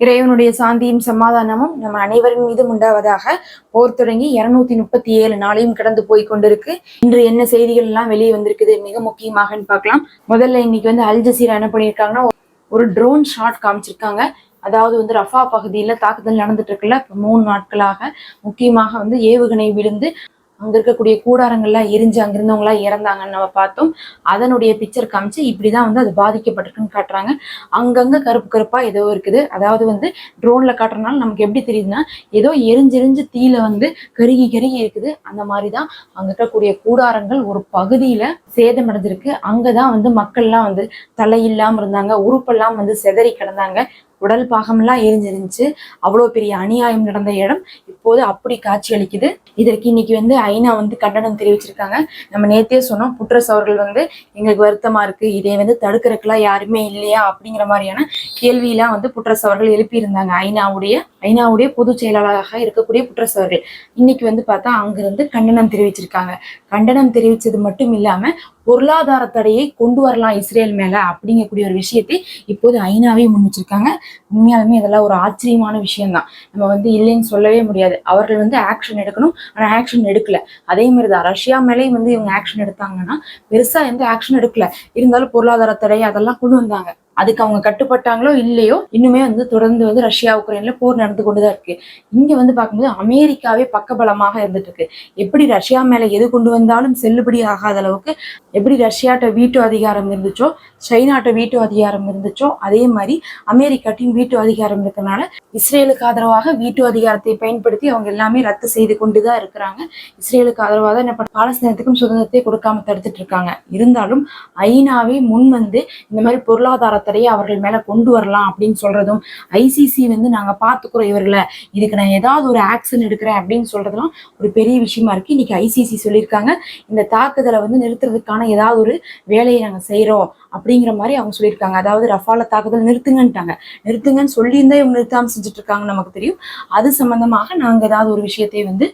இறைவனுடைய சாந்தியும் சமாதானமும் நம்ம அனைவரின் மீதும் உண்டாவதாக போர் தொடங்கி இருநூத்தி முப்பத்தி ஏழு நாளையும் கடந்து போய் கொண்டிருக்கு. இன்று என்ன செய்திகள் எல்லாம் வெளியே வந்திருக்குது? மிக முக்கியமாகன்னு பார்க்கலாம். முதல்ல இன்னைக்கு வந்து அல் ஜசீரா என்ன பண்ணியிருக்காங்கன்னா ஒரு ட்ரோன் ஷாட் காமிச்சிருக்காங்க. அதாவது வந்து ரஃபா பகுதியில் தாக்குதல் நடந்துட்டு இருக்குல்ல மூணு நாட்களாக முக்கியமாக வந்து ஏவுகணை விழுந்து அங்க இருக்கக்கூடிய கூடாரங்கள்லாம் எரிஞ்சு அங்கிருந்தவங்களாம் இறந்தாங்கன்னு நம்ம பார்த்தோம். அதனுடைய பிக்சர் காமிச்சு இப்படிதான் வந்து அது பாதிக்கப்பட்டிருக்குன்னு காட்டுறாங்க. அங்கங்க கருப்பு கருப்பா ஏதோ இருக்குது. அதாவது வந்து ட்ரோன்ல காட்டுறதுனால நமக்கு எப்படி தெரியுதுன்னா ஏதோ எரிஞ்செரிஞ்சு தீல வந்து கருகி கருகி இருக்குது. அந்த மாதிரி தான் அங்க இருக்கக்கூடிய கூடாரங்கள் ஒரு பகுதியில சேதமடைஞ்சிருக்கு. அங்கதான் வந்து மக்கள்லாம் வந்து தலையில்லாமல் இருந்தாங்க உறுப்பெல்லாம் வந்து செதறி கிடந்தாங்க. உடல் பாகம்லாம் எரிஞ்சிருந்துச்சு. அவ்வளோ பெரிய அநியாயம் நடந்த இடம். இப்போது அப்படி காட்சி அளிக்குது. இதற்கு இன்னைக்கு வந்து ஐநா வந்து கண்டனம் தெரிவிச்சிருக்காங்க. நம்ம நேத்தே சொன்னோம் புட்ரஸ் அவர்கள் வந்து எங்களுக்கு வருத்தமா இருக்கு. இதை வந்து தடுக்கிறதுக்குலாம் யாருமே இல்லையா அப்படிங்கிற மாதிரியான கேள்வியெல்லாம் வந்து புட்ரஸ் அவர்கள் எழுப்பியிருந்தாங்க. ஐநாவுடைய ஐநாவுடைய பொதுச் செயலாளராக இருக்கக்கூடிய புட்ரஸ் அவர்கள். இன்னைக்கு வந்து பார்த்தா அங்கிருந்து கண்டனம் தெரிவிச்சிருக்காங்க. கண்டனம் தெரிவிச்சது மட்டும் இல்லாம பொருளாதார தடையை கொண்டு வரலாம் இஸ்ரேல் மேல அப்படிங்கக்கூடிய ஒரு விஷயத்தை இப்போது ஐநாவே முன் வச்சிருக்காங்க உண்மையாலுமே இதெல்லாம் ஒரு ஆச்சரியமான விஷயம்தான். நம்ம வந்து இல்லைன்னு சொல்லவே முடியாது. அவர்கள் வந்து ஆக்ஷன் எடுக்கணும். ஆனா ஆக்ஷன் எடுக்கல. அதே மாதிரி தான் ரஷ்யா மேலேயும் வந்து இவங்க ஆக்ஷன் எடுத்தாங்கன்னா பெருசா எந்த ஆக்ஷன் எடுக்கல. இருந்தாலும் பொருளாதார தடை அதெல்லாம் கொண்டு வந்தாங்க. அதுக்கு அவங்க கட்டுப்பட்டாங்களோ இல்லையோ இன்னுமே வந்து தொடர்ந்து வந்து ரஷ்யா உக்ரைன்ல போர் நடந்து கொண்டுதான் இருக்கு. இங்க வந்து பார்க்கும்போது அமெரிக்காவே பக்கபலமாக இருந்துட்டு இருக்கு. எப்படி ரஷ்யா மேல எது கொண்டு வந்தாலும் செல்லுபடி ஆகாத அளவுக்கு எப்படி ரஷ்யாட்ட வீட்டு அதிகாரம் இருந்துச்சோ சைனாட்ட வீட்டு அதிகாரம் இருந்துச்சோ அதே மாதிரி அமெரிக்காட்டின் வீட்டு அதிகாரம் இருக்கறனால இஸ்ரேலுக்கு ஆதரவாக வீட்டு அதிகாரத்தை பயன்படுத்தி அவங்க எல்லாமே ரத்து செய்து கொண்டுதான் இருக்கிறாங்க. இஸ்ரேலுக்கு ஆதரவாக தான் என்ன பாலஸ்தீனத்துக்கும் சுதந்திரத்தை கொடுக்காம தடுத்துட்டு இருக்காங்க. இருந்தாலும் ஐநாவே முன் வந்து இந்த மாதிரி பொருளாதார தடையை அவர்கள் மேல கொண்டு வரலாம் அப்படின்னு சொல்றதும் ஐசிசி வந்து நாங்க பாத்துக்கிறோம் இவர்களை. இதுக்கு நான் ஏதாவது ஒரு ஆக்ஷன் எடுக்கிறேன் அப்படின்னு சொல்றதுலாம் ஒரு பெரிய விஷயமா இருக்கு. இன்னைக்கு ஐசிசி சொல்லியிருக்காங்க. இந்த தாக்குதலை வந்து நிறுத்துறதுக்கான ஏதாவது ஒரு வேலையை நாங்க செய்யறோம் அப்படிங்கிற மாதிரி அவங்க சொல்லியிருக்காங்க. அதாவது ரஃபால தாக்குதல் நிறுத்துங்கன்ட்டாங்க. நிறுத்துங்கன்னு சொல்லியிருந்தா இவங்க நிறுத்தாம செஞ்சுட்டு இருக்காங்க நமக்கு தெரியும். அது சம்பந்தமாக நாங்க ஏதாவது ஒரு விஷயத்தை வந்து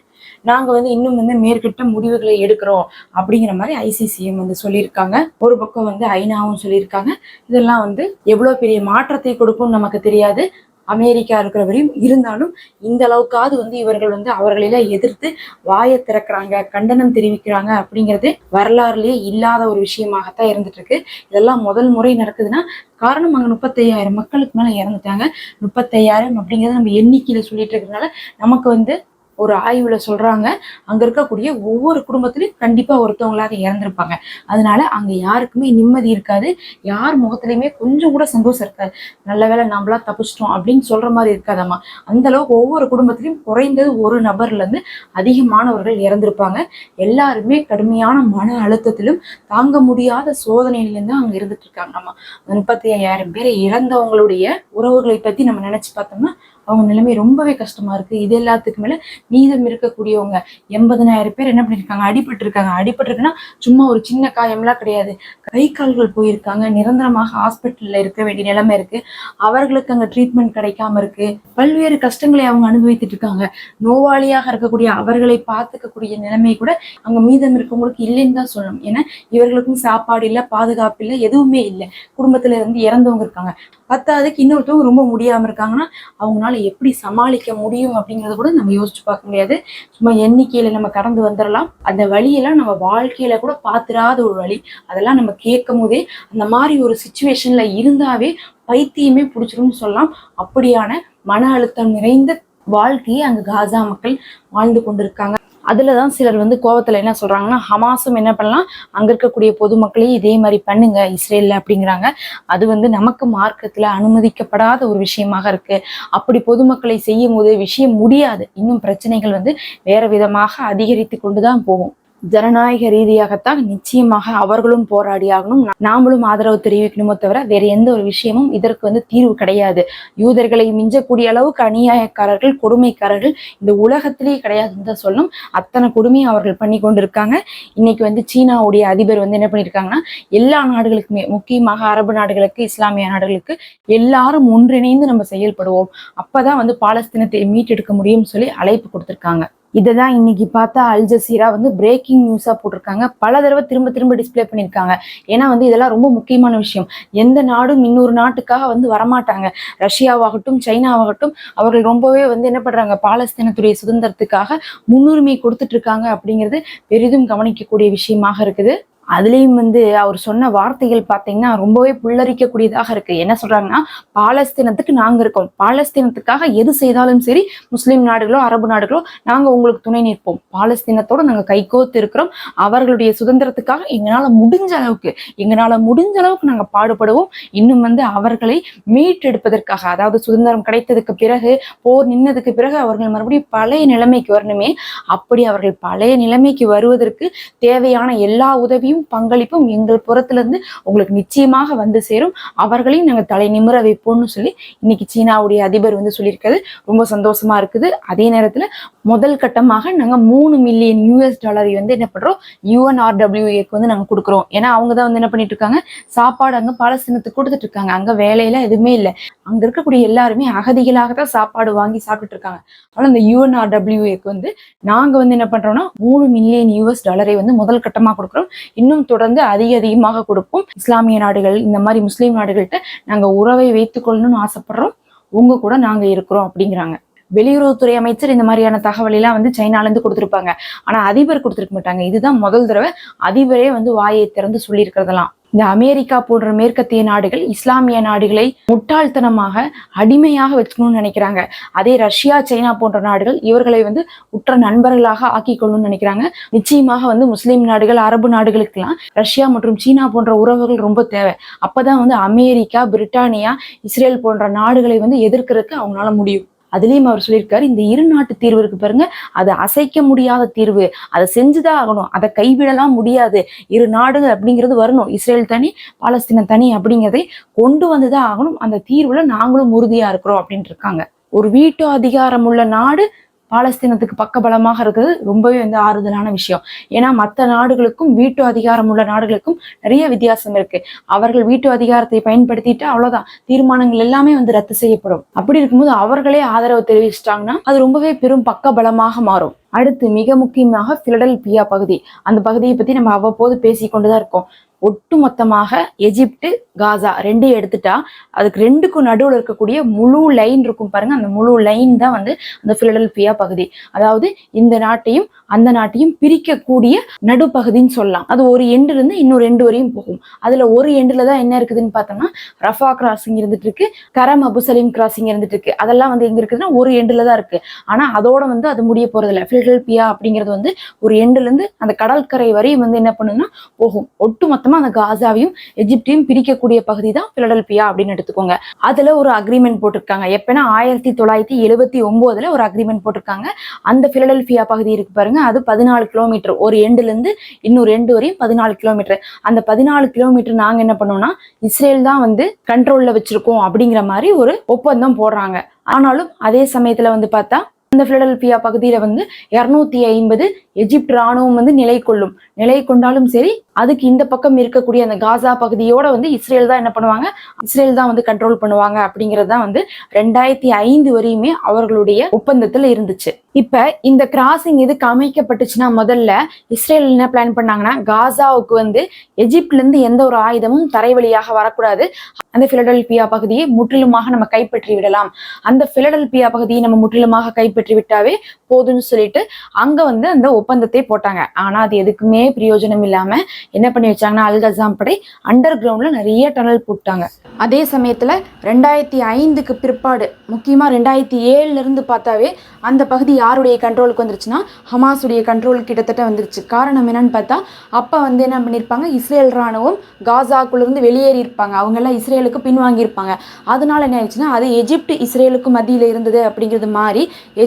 நாங்க வந்து இன்னும் வந்து மேற்கிட்ட முடிவுகளை எடுக்கிறோம் அப்படிங்கிற மாதிரி ஐசிசிஎம் வந்து சொல்லியிருக்காங்க. ஒரு பக்கம் வந்து ஐநாவும் சொல்லியிருக்காங்க. இதெல்லாம் வந்து எவ்வளவு பெரிய மாற்றத்தை கொடுக்கும் நமக்கு தெரியாது. அமெரிக்கா இருக்கிற வரையும் இருந்தாலும் இந்த அளவுக்காவது வந்து இவர்கள் வந்து அவர்களெல்லாம் எதிர்த்து வாயை திறக்கிறாங்க கண்டனம் தெரிவிக்கிறாங்க அப்படிங்கிறது வரலாறுலயே இல்லாத ஒரு விஷயமாகத்தான் இருந்துட்டு இருக்கு இதெல்லாம் முதல் முறை நடக்குதுன்னா காரணம் அங்க முப்பத்தையாயிரம் மக்களுக்கு மேல இறந்துட்டாங்க. முப்பத்தையாயிரம் அப்படிங்கறத நம்ம எண்ணிக்கையில சொல்லிட்டு இருக்கிறதுனால நமக்கு வந்து ஒரு ஆய்வுல சொல்றாங்க. அங்க இருக்கக்கூடிய ஒவ்வொரு குடும்பத்திலையும் கண்டிப்பா ஒருத்தவங்களாக இறந்திருப்பாங்க. அதனால அங்க யாருக்குமே நிம்மதி இருக்காது. யார் முகத்திலயுமே கொஞ்சம் கூட சந்தோஷம் இருக்காது. நல்ல வேளை நம்மளா தப்பிச்சிட்டோம் அப்படின்னு சொல்ற மாதிரி இருக்காதாம்மா. அந்த அளவுக்கு ஒவ்வொரு குடும்பத்திலையும் குறைந்தது ஒரு நபர்ல இருந்து அதிகமானவர்கள் இறந்திருப்பாங்க. எல்லாருமே கடுமையான மன அழுத்தத்திலும் தாங்க முடியாத சோதனையிலிருந்து அங்க இருந்துட்டு இருக்காங்கம்மா. அந்த முப்பத்தி ஐயாயிரம் பேரை இறந்தவங்களுடைய உறவுகளை பத்தி நம்ம நினைச்சு பார்த்தோம்னா அவங்க நிலைமை ரொம்பவே கஷ்டமா இருக்கு. இது எல்லாத்துக்கு மேல மீதம் இருக்கக்கூடியவங்க எண்பதனாயிரம் பேர் என்ன பண்ணிருக்காங்க? அடிபட்டு இருக்காங்க அடிபட்டிருக்குன்னா சும்மா ஒரு சின்ன காயம்லாம் கிடையாது. கை கால்கள் போயிருக்காங்க. நிரந்தரமாக ஹாஸ்பிட்டல்ல இருக்க வேண்டிய நிலைமை இருக்கு. அவர்களுக்கு அங்க ட்ரீட்மெண்ட் கிடைக்காம இருக்கு. பல்வேறு கஷ்டங்களை அவங்க அனுபவித்துட்டு இருக்காங்க. நோவாளியாக இருக்கக்கூடிய அவர்களை பார்த்துக்கக்கூடிய நிலைமை கூட அங்க மீதம் இருக்கவங்களுக்கு இல்லைன்னு தான் சொல்லணும். ஏன்னா இவர்களுக்கும் சாப்பாடு இல்லை பாதுகாப்பு இல்லை எதுவுமே இல்லை. குடும்பத்துல இருந்து இறந்தவங்க இருக்காங்க. பத்தாவதுக்கு இன்னொருத்தவங்க ரொம்ப முடியாம இருக்காங்கன்னா அவங்களால எப்படி சமாளிக்க முடியும் அப்படிங்கறத கூட நம்ம யோசிச்சு பார்க்க முடியாது. சும்மா எண்ணிக்கையில நம்ம கடந்து வந்துடலாம் அந்த வழியெல்லாம் நம்ம வாழ்க்கையில கூட பாத்துறாத ஒரு வழி. அதெல்லாம் நம்ம கேட்கும் போதே அந்த மாதிரி ஒரு சுச்சுவேஷன்ல இருந்தாவே பைத்தியமே பிடிச்சிரும்னு சொல்லலாம். அப்படியான மன அழுத்தம் நிறைந்த வாழ்க்கையை அங்க காசா மக்கள் வாழ்ந்து கொண்டிருக்காங்க. அதில் தான் சிலர் வந்து கோவத்தில் என்ன சொல்றாங்கன்னா ஹமாஸும் என்ன பண்ணலாம்? அங்கே இருக்கக்கூடிய பொதுமக்களையும் இதே மாதிரி பண்ணுங்க இஸ்ரேலில் அப்படிங்கிறாங்க. அது வந்து நமக்கு மார்க்கத்தில் அனுமதிக்கப்படாத ஒரு விஷயமாக இருக்கு. அப்படி பொதுமக்களை செய்யும் போது விஷயம் முடியாது. இன்னும் பிரச்சனைகள் வந்து வேறு விதமாக அதிகரித்து கொண்டு தான் போகும். ஜனநாயக ரீதியாகத்தான் நிச்சயமாக அவர்களும் போராடி ஆகணும். நாமளும் ஆதரவு தெரிவிக்கணுமோ தவிர வேற எந்த ஒரு விஷயமும் இதற்கு வந்து தீர்வு கிடையாது. யூதர்களை மிஞ்சக்கூடிய அளவுக்கு அநியாயக்காரர்கள் கொடுமைக்காரர்கள் இந்த உலகத்திலேயே கிடையாதுன்னு தான் சொல்லணும். அத்தனை கொடுமையும் அவர்கள் பண்ணி கொண்டிருக்காங்க. இன்னைக்கு வந்து சீனாவுடைய அதிபர் வந்து என்ன பண்ணியிருக்காங்கன்னா எல்லா நாடுகளுக்குமே முக்கியமாக அரபு நாடுகளுக்கு இஸ்லாமிய நாடுகளுக்கு எல்லாரும் ஒன்றிணைந்து நம்ம செயல்படுவோம். அப்பதான் வந்து பாலஸ்தீனத்தை மீட்டெடுக்க முடியும்னு சொல்லி அழைப்பு கொடுத்துருக்காங்க. இதை தான் இன்னைக்கு பார்த்தா அல் ஜசீரா வந்து பிரேக்கிங் நியூஸாக போட்டிருக்காங்க. பல தடவை திரும்ப திரும்ப டிஸ்ப்ளே பண்ணியிருக்காங்க. ஏன்னா வந்து இதெல்லாம் ரொம்ப முக்கியமான விஷயம். எந்த நாடும் இன்னொரு நாட்டுக்காக வந்து வரமாட்டாங்க. ரஷ்யாவாகட்டும் சைனாவாகட்டும் அவர்கள் ரொம்பவே வந்து என்ன பண்ணுறாங்க பாலஸ்தீனத்துடைய சுதந்திரத்துக்காக முன்னுரிமை கொடுத்துட்டு இருக்காங்க அப்படிங்கிறது பெரிதும் கவனிக்கக்கூடிய விஷயமாக இருக்குது. அதுலேயும் வந்து அவர் சொன்ன வார்த்தைகள் பார்த்தீங்கன்னா ரொம்பவே புல்லரிக்கக்கூடியதாக இருக்கு. என்ன சொல்றாங்கன்னா பாலஸ்தீனத்துக்கு நாங்க இருக்கோம். பாலஸ்தீனத்துக்காக எது செய்தாலும் சரி முஸ்லீம் நாடுகளோ அரபு நாடுகளோ நாங்க உங்களுக்கு துணை நிற்போம். பாலஸ்தீனத்தோட நாங்க கைகோத்து இருக்கிறோம். அவர்களுடைய சுதந்திரத்துக்காக எங்களால முடிஞ்ச அளவுக்கு எங்களால முடிஞ்ச அளவுக்கு நாங்க பாடுபடுவோம். இன்னும் வந்து அவர்களை மீட்டெடுப்பதற்காக அதாவது சுதந்திரம் கிடைத்ததுக்கு பிறகு போர் நின்னதுக்கு பிறகு அவர்கள் மறுபடியும் பழைய நிலைமைக்கு வரணுமே. அப்படி அவர்கள் பழைய நிலைமைக்கு வருவதற்கு தேவையான எல்லா உதவியும் பங்களிப்பும் எங்கள் புறத்திலிருந்து உங்களுக்கு நிச்சயமாக வந்து சேரும். அவர்களையும் நாங்கள் தலை நிமிர வைப்போம்னு சொல்லி இன்னைக்கு சீனாவுடைய அதிபர் வந்து சொல்லியிருக்காரு. ரொம்ப சந்தோஷமா இருக்குது. அதே நேரத்துல முதல் கட்டமாக நாங்க மூணு மில்லியன் யூஎஸ் டாலரை வந்து என்ன பண்றோம்? யூஎன்ஆர்டபிள்யூஏக்கு வந்து நாங்க கொடுக்குறோம். ஏன்னா அவங்க தான் வந்து என்ன பண்ணிட்டு இருக்காங்க சாப்பாடு அங்க பாலஸ்தீனத்துக்கு கொடுத்துட்டு இருக்காங்க. அங்க வேலையில எதுவுமே இல்லை. அங்க இருக்கக்கூடிய எல்லாருமே அகதிகளாக தான் சாப்பாடு வாங்கி சாப்பிட்டுட்டு இருக்காங்க அதனால இந்த யூஎன்ஆர்டபிள்யூஏக்கு வந்து நாங்க வந்து என்ன பண்றோம்னா மூணு மில்லியன் யூஎஸ் டாலரை வந்து முதல் கட்டமாக கொடுக்குறோம். இன்னும் தொடர்ந்து அதிக அதிகமாக கொடுப்போம். இஸ்லாமிய நாடுகள் இந்த மாதிரி முஸ்லீம் நாடுகள்கிட்ட நாங்க உறவை வைத்துக்கொள்ளணும்னு ஆசைப்படுறோம். உங்க கூட நாங்க இருக்கிறோம் அப்படிங்கிறாங்க. வெளியுறவுத்துறை அமைச்சர் இந்த மாதிரியான தகவல் எல்லாம் வந்து சைனால இருந்து ஆனால் ஆனா அதிபர் கொடுத்துருக்க மாட்டாங்க. இதுதான் முதல் தடவை அதிபரே வந்து வாயை திறந்து சொல்லியிருக்கிறதெல்லாம். இந்த அமெரிக்கா போன்ற மேற்கத்திய நாடுகள் இஸ்லாமிய நாடுகளை முட்டாள்தனமாக அடிமையாக வச்சுக்கணும்னு நினைக்கிறாங்க. அதே ரஷ்யா சைனா போன்ற நாடுகள் இவர்களை வந்து உற்ற நண்பர்களாக ஆக்கிக்கொள்ளணும்னு நினைக்கிறாங்க. நிச்சயமாக வந்து முஸ்லீம் நாடுகள் அரபு நாடுகளுக்கெல்லாம் ரஷ்யா மற்றும் சீனா போன்ற உறவுகள் ரொம்ப தேவை. அப்பதான் வந்து அமெரிக்கா பிரிட்டானியா இஸ்ரேல் போன்ற நாடுகளை வந்து எதிர்க்கிறதுக்கு அவங்களால முடியும். அதுலேயும் அவர் சொல்லியிருக்காரு இந்த இரு நாட்டு தீர்வு இருக்கு பாருங்க அது அசைக்க முடியாத தீர்வு அதை செஞ்சுதான் ஆகணும் அதை கைவிடலாம் முடியாது. இரு நாடு அப்படிங்கிறது வரணும் இஸ்ரேல் தனி பாலஸ்தீன தனி அப்படிங்கிறதை கொண்டு வந்துதான் ஆகணும். அந்த தீர்வுல நாங்களும் உறுதியா இருக்கிறோம் அப்படின்ட்டு இருக்காங்க. ஒரு வீட்டு அதிகாரம் உள்ள நாடு பாலஸ்தீனத்துக்கு பக்கபலமாக இருக்கிறது ரொம்பவே வந்து ஆறுதலான விஷயம். ஏன்னா மற்ற நாடுகளுக்கும் வீட்டு அதிகாரம் உள்ள நாடுகளுக்கும் நிறைய வித்தியாசம் இருக்கு. அவர்கள் வீட்டு அதிகாரத்தை பயன்படுத்திட்டு அவ்வளவுதான். தீர்மானங்கள் எல்லாமே வந்து ரத்து செய்யப்படும். அப்படி இருக்கும்போது அவர்களே ஆதரவு தெரிவிச்சிட்டாங்கன்னா அது ரொம்பவே பெரும் பக்கபலமாக மாறும். அடுத்து மிக முக்கியமாக பிலடெல்பியா பகுதி. அந்த பகுதியை பத்தி நம்ம அவ்வப்போது பேசிக்கொண்டுதான் இருக்கோம். ஒட்டுமொத்தமாக எஜிப்டு காசா ரெண்டையும் எடுத்துட்டா அதுக்கு ரெண்டுக்கும் நடுவில் இருக்கக்கூடிய முழு லைன் இருக்கும் பாருங்க. அந்த முழு லைன் தான் வந்து அந்த பிலடல்பியா பகுதி. அதாவது இந்த நாட்டையும் அந்த நாட்டையும் பிரிக்கக்கூடிய நடுப்பகுதின்னு சொல்லலாம். அது ஒரு எண்டுல இருந்து இன்னொரு ரெண்டு வரையும் போகும். அதுல ஒரு எண்டுல தான் என்ன இருக்குதுன்னு பார்த்தோம்னா ரஃபா கிராசிங் இருந்துட்டு இருக்கு கரம் அபுசலீம் கிராசிங் இருந்துட்டு இருக்கு. அதெல்லாம் வந்து எங்க இருக்குதுன்னா ஒரு எண்டுல தான் இருக்கு. ஆனா அதோட வந்து அது முடிய போறது இல்லை பிலடல்பியா அப்படிங்கிறது வந்து ஒரு எண்டுல இருந்து அந்த கடற்கரை வரையும் வந்து என்ன பண்ணுன்னா போகும். ஒட்டுமொத்தமா அந்த காசாவையும் எஜிப்டையும் பிரிக்கக்கூடிய பகுதி தான் பிலடல்பியா அப்படின்னு எடுத்துக்கோங்க. அதுல ஒரு அக்ரிமெண்ட் போட்டிருக்காங்க. எப்பனா ஆயிரத்தி தொள்ளாயிரத்தி எழுபத்தி ஒன்பதுல ஒரு அக்ரிமெண்ட் போட்டிருக்காங்க. அந்த பிலடல்பியா பகுதி இருக்கு பாருங்க. அது பதினாலு கிலோமீட்டர் ஒரு எண்டுல இருந்து இன்னொரு எண்டு வரையும் பதினாலு கிலோமீட்டர் அந்த பதினாலு கிலோமீட்டர் நாங்க என்ன பண்ணோம்னா இஸ்ரேல் தான் வந்து கண்ட்ரோல்ல வச்சிருக்கோம் அப்படிங்கிற மாதிரி ஒரு ஒப்பந்தம் போடுறாங்க. ஆனாலும் அதே சமயத்துல வந்து பார்த்தா அந்த பிலடல்பியா பகுதியில வந்து இருநூத்தி ஐம்பது எஜிப்ட் ராணுவம் வந்து நிலை கொள்ளும். நிலை கொண்டாலும் சரி அதுக்கு இந்த பக்கம் இருக்கக்கூடிய அந்த காசா பகுதியோட வந்து இஸ்ரேல் தான் என்ன பண்ணுவாங்க? இஸ்ரேல் தான் வந்து கண்ட்ரோல் பண்ணுவாங்க அப்படிங்கிறது தான் வந்து ரெண்டாயிரத்தி ஐந்து வரையுமே அவர்களுடைய ஒப்பந்தத்துல இருந்துச்சு. இப்ப இந்த கிராசிங் எதுக்கு அமைக்கப்பட்டுச்சுன்னா முதல்ல இஸ்ரேல் என்ன பிளான் பண்ணாங்கன்னா காசாவுக்கு வந்து எஜிப்ட்ல இருந்து எந்த ஒரு ஆயுதமும் தரை வழியாக வரக்கூடாது. அந்த பிலடல்பியா பகுதியை முற்றிலுமாக நம்ம கைப்பற்றி விடலாம். அந்த பிலடல்பியா பகுதியை நம்ம முற்றிலுமாக கைப்பற்றி பெற்றுவிட்டாவே போதும்னு சொல்லிட்டு அங்க வந்து அந்த ஒப்பந்தத்தை போட்டாங்க. ஆனா அது எதுக்குமே பிரயோஜனம் இல்லாம என்ன பண்ணி வச்சாங்கன்னா அல்கசாம் படை அண்டர் கிரவுண்ட்ல நிறைய டனல் போட்டாங்க அதே சமயத்துல ரெண்டாயிரத்தி ஐந்துக்கு பிற்பாடு முக்கியமா ரெண்டாயிரத்தி ஏழுல இருந்து பார்த்தாவே அந்த பகுதி யாருடைய கண்ட்ரோலுக்கு வந்துருச்சுன்னா ஹமாஸுடைய கண்ட்ரோல் கிட்டத்தட்ட வந்துருச்சு. காரணம் என்னன்னு பார்த்தா அப்ப வந்து என்ன பண்ணியிருப்பாங்க இஸ்ரேல் ராணுவம் காசாக்குள்ள இருந்து வெளியேறி இருப்பாங்க. அவங்க எல்லாம் இஸ்ரேலுக்கு பின்வாங்கியிருப்பாங்க அதனால என்ன ஆயிடுச்சுன்னா அது எஜிப்ட் இஸ்ரேலுக்கு மத்தியில இருந்தது அப்படிங்கிறது மாதிரி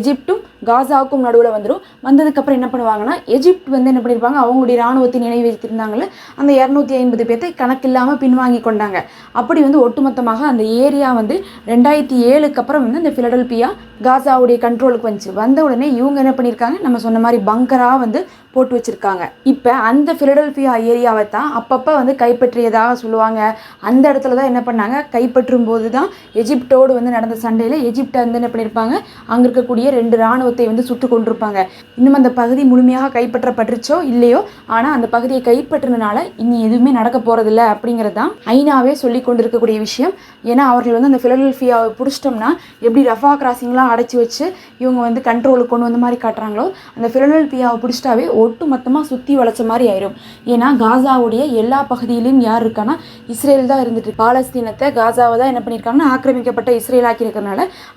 எஜிப்டும் காசாவுக்கும் நடுவில் வந்துடும் வந்ததுக்கப்புறம் என்ன பண்ணுவாங்கன்னா எஜிப்ட் வந்து என்ன பண்ணியிருப்பாங்க அவங்களுடைய இராணுவத்தை நினைவு வைத்திருந்தாங்களே அந்த இரநூத்தி ஐம்பது பேர்த்தை கணக்கில்லாமல் பின்வாங்கி கொண்டாங்க. அப்படி வந்து ஒட்டுமொத்தமாக அந்த ஏரியா வந்து ரெண்டாயிரத்தி ஏழுக்கு அப்புறம் வந்து அந்த ஃபிலடல்பியா காசாவுடைய கண்ட்ரோலுக்கு வந்துச்சு. வந்த உடனே இவங்க என்ன பண்ணியிருக்காங்க நம்ம சொன்ன மாதிரி பங்கராக வந்து போட்டு வச்சுருக்காங்க. இப்போ அந்த பிலடெல்பியா ஏரியாவை தான் அப்பப்போ வந்து கைப்பற்றியதாக சொல்லுவாங்க. அந்த இடத்துல தான் என்ன பண்ணாங்க? கைப்பற்றும் போது தான் எஜிப்டோடு வந்து நடந்த சண்டையில் எஜிப்டை வந்து என்ன பண்ணியிருப்பாங்க அங்கே இருக்கக்கூடிய ரெண்டு இராணுவத்தை வந்து சுட்டு கொண்டிருப்பாங்க இன்னும் அந்த பகுதி முழுமையாக கைப்பற்றப்பட்டுருச்சோ இல்லையோ ஆனால் அந்த பகுதியை கைப்பற்றினால இனி எதுவுமே நடக்க போகிறதில்ல அப்படிங்கிறது தான் ஐநாவே சொல்லி கொண்டிருக்கக்கூடிய விஷயம். ஏன்னா அவர்கள் வந்து அந்த ஃபிலடெல்ஃபியாவை பிடிச்சிட்டோம்னா எப்படி ரஃபா கிராசிங்லாம் அடைச்சி வச்சு இவங்க வந்து கண்ட்ரோலுக்கு கொண்டு வந்த மாதிரி காட்டுறாங்களோ அந்த ஃபிலடெல்ஃபியாவை பிடிச்சிட்டாவே ஒட்டு மொத்தமாக சுற்றி வளைச்ச மாதிரி ஆயிரும். ஏன்னா காசாவுடைய எல்லா பகுதியிலையும் யார் இருக்கான்னா இஸ்ரேல் தான் இருந்துட்டு பாலஸ்தீனத்தை காசாவை தான் என்ன பண்ணியிருக்காங்கன்னா ஆக்கிரமிக்கப்பட்ட இஸ்ரேல் ஆக்கி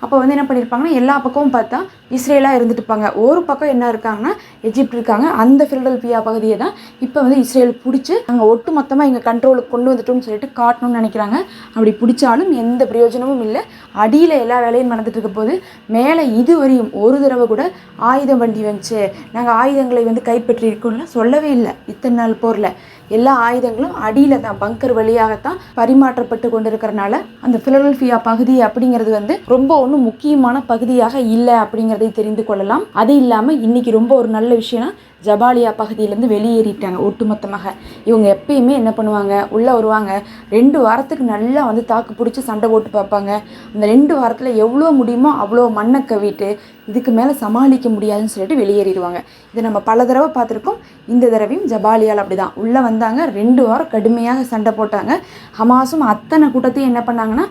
அப்போ வந்து என்ன பண்ணியிருப்பாங்கன்னா எல்லா பக்கமும் பார்த்தா இஸ்ரேலாக இருந்துட்டு இருப்பாங்க ஒரு பக்கம் என்ன இருக்காங்கன்னா எஜிப்ட் இருக்காங்க. அந்த ஃபிலடெல்பியா பகுதியை தான் இப்போ வந்து இஸ்ரேல் பிடிச்சி அங்கே ஒட்டு மொத்தமாக எங்கள் கண்ட்ரோலுக்கு கொண்டு வந்துட்டோம்னு சொல்லிட்டு காட்டணும்னு நினைக்கிறாங்க. அப்படி பிடிச்சாலும் எந்த பிரயோஜனமும் இல்லை. அடியில் எல்லா வேலையும் நடந்துட்டு இருக்க போது மேலே இதுவரையும் ஒரு தடவை கூட ஆயுதம் வண்டி வந்துச்சு. நாங்கள் ஆயுதங்களை வந்து கை கைப்பற்றியிருக்கும்ல சொல்லவே இல்லை. இத்தனை நாள் போரில் எல்லா ஆயுதங்களும் அடியில் தான் பங்கர் வழியாகத்தான் பரிமாற்றப்பட்டு கொண்டிருக்கிறனால அந்த பிலடெல்பியா பகுதி அப்படிங்கிறது வந்து ரொம்ப ஒன்றும் முக்கியமான பகுதியாக இல்லை அப்படிங்கிறதை தெரிந்து கொள்ளலாம். அது இல்லாமல் இன்னைக்கு ரொம்ப ஒரு நல்ல விஷயம்னா ஜபாலியா பகுதியிலேருந்து வெளியேறிட்டாங்க ஒட்டுமொத்தமாக. இவங்க எப்பயுமே என்ன பண்ணுவாங்க? உள்ளே வருவாங்க. ரெண்டு வாரத்துக்கு நல்லா வந்து தாக்கு பிடிச்சி சண்டை போட்டு பார்ப்பாங்க. அந்த ரெண்டு வாரத்தில் எவ்வளோ முடியுமோ அவ்வளோ மண்ணை கவிட்டு இதுக்கு மேலே சமாளிக்க முடியாதுன்னு சொல்லிட்டு வெளியேறிடுவாங்க. இதை நம்ம பல தடவை பார்த்துருக்கோம். இந்த தடவையும் ஜபாலியால் அப்படி தான் உள்ளே வந்தாங்க. ரெண்டு வாரம் கடுமையாக சண்டை போட்டாங்க. ஹமாஸும் அத்தனை கூட்டத்தையும் என்ன பண்ணாங்கன்னா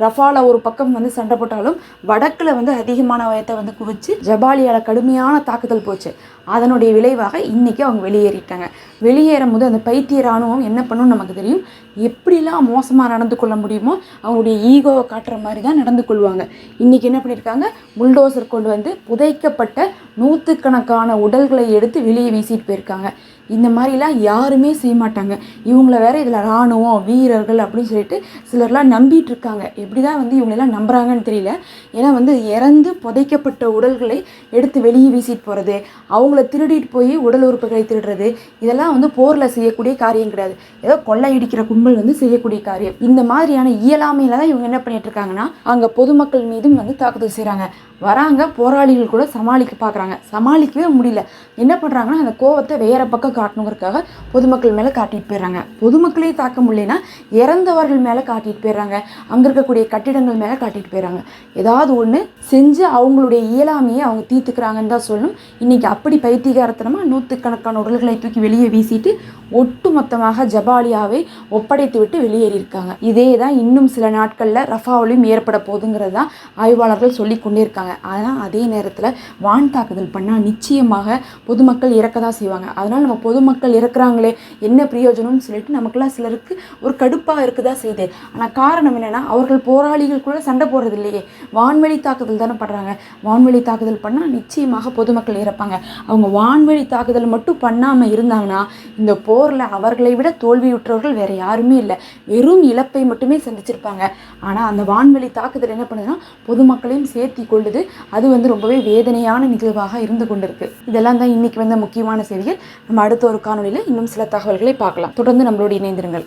ரஃபால ஒரு பக்கம் வந்து சண்டை போட்டாலும் வடக்கில் வந்து அதிகமான வயத்தை வந்து குவிச்சு ஜபாலியால கடுமையான தாக்குதல் போச்சு. அதனுடைய விளைவாக இன்னைக்கு அவங்க வெளியேறிட்டாங்க. வெளியேறும் போது அந்த பைத்திய ராணுவம் என்ன பண்ணும் நமக்கு தெரியும். எப்படிலாம் மோசமாக நடந்து கொள்ள முடியுமோ அவங்களுடைய ஈகோவை காட்டுற மாதிரி தான் நடந்து கொள்வாங்க. இன்னைக்கு என்ன பண்ணியிருக்காங்க? புல்டோசர் கொண்டு வந்து புதைக்கப்பட்ட நூற்றுக்கணக்கான உடல்களை எடுத்து வெளியே வீசிட்டு போயிருக்காங்க. இந்த மாதிரிலாம் யாருமே செய்ய மாட்டாங்க. இவங்கள வேற இதில் இராணுவம் வீரர்கள் அப்படின்னு சொல்லிட்டு சிலர்லாம் நம்பிட்டு இருக்காங்க. எப்படி தான் வந்து இவங்களெல்லாம் நம்புகிறாங்கன்னு தெரியல. ஏன்னா வந்து இறந்து புதைக்கப்பட்ட உடல்களை எடுத்து வெளியே வீசிட்டு போகிறது அவங்கள திருடிட்டு போய் உடல் உறுப்புகளை திருடுறது இதெல்லாம் வந்து போரில் செய்யக்கூடிய காரியம் கிடையாது. ஏதோ கொள்ளையடிக்கிற கும்பல் வந்து செய்யக்கூடிய காரியம். இந்த மாதிரியான இயலாமையில தான் இவங்க என்ன பண்ணிட்டு இருக்காங்கன்னா அங்கே பொதுமக்கள் மீதும் வந்து தாக்குதல் செய்கிறாங்க வராங்க போராளிகள் கூட சமாளிக்க பார்க்குறாங்க சமாளிக்கவே முடியல. என்ன பண்ணுறாங்கன்னா அந்த கோவத்தை வேற பக்கம் காட்டணுங்கிறதுக்காக பொதுமக்கள் மேலே காட்டிட்டு போயிடுறாங்க. பொதுமக்களே தாக்க முடியலன்னா இறந்தவர்கள் மேலே காட்டிட்டு போயிடுறாங்க. அங்கே இருக்கக்கூடிய கட்டிடங்கள் மேலே காட்டிட்டு போயிடுறாங்க. ஏதாவது ஒன்று செஞ்சு அவங்களுடைய இயலாமையை அவங்க தீர்த்துக்கிறாங்கன்னு தான் சொல்லணும். இன்னைக்கு அப்படி பைத்தியகாரத்தனமாக நூற்றுக்கணக்கான உடல்களை தூக்கி வெளியே வீசிட்டு ஒட்டு மொத்தமாக ஜபாலியாவை ஒப்ப விட்டு வெளியேறியிருக்காங்க. இதே தான் இன்னும் சில நாட்களில் ரஃபாவிலையும் ஏற்பட போகுதுங்கிறது தான் ஆய்வாளர்கள் சொல்லி கொண்டே இருக்காங்க ஆனால் அதே நேரத்தில் வான் தாக்குதல் பண்ணால் நிச்சயமாக பொதுமக்கள் இறக்க தான் செய்வாங்க. அதனால் நம்ம பொதுமக்கள் இறக்குறாங்களே என்ன பிரயோஜனம்னு சொல்லிட்டு நமக்குலாம் சிலருக்கு ஒரு கடுப்பாக இருக்குதா செய்யுது ஆனால் காரணம் என்னென்னா அவர்கள் போராளிகள் கூட சண்டை போடுறது இல்லையே வான்வெளி தாக்குதல் தானே படுறாங்க வான்வெளி தாக்குதல் பண்ணால் நிச்சயமாக பொதுமக்கள் இறப்பாங்க. அவங்க வான்வெளி தாக்குதல் மட்டும் பண்ணாமல் இருந்தாங்கன்னா இந்த போரில் அவர்களை விட தோல்வியுற்றவர்கள் வேறு யார் யாருமே இல்லை. வெறும் இழப்பை மட்டுமே சந்திச்சிருப்பாங்க. ஆனால் அந்த வான்வெளி தாக்குதல் என்ன பண்ணுதுன்னா பொதுமக்களையும் சேர்த்தி கொள்ளுது. அது வந்து ரொம்பவே வேதனையான நிகழ்வாக இருந்து கொண்டிருக்கு. இதெல்லாம் தான் இன்னைக்கு வந்த முக்கியமான செய்திகள். நம்ம அடுத்த ஒரு காணொலியில் இன்னும் சில தகவல்களை பார்க்கலாம். தொடர்ந்து நம்மளோடு இணைந்திருங்கள்.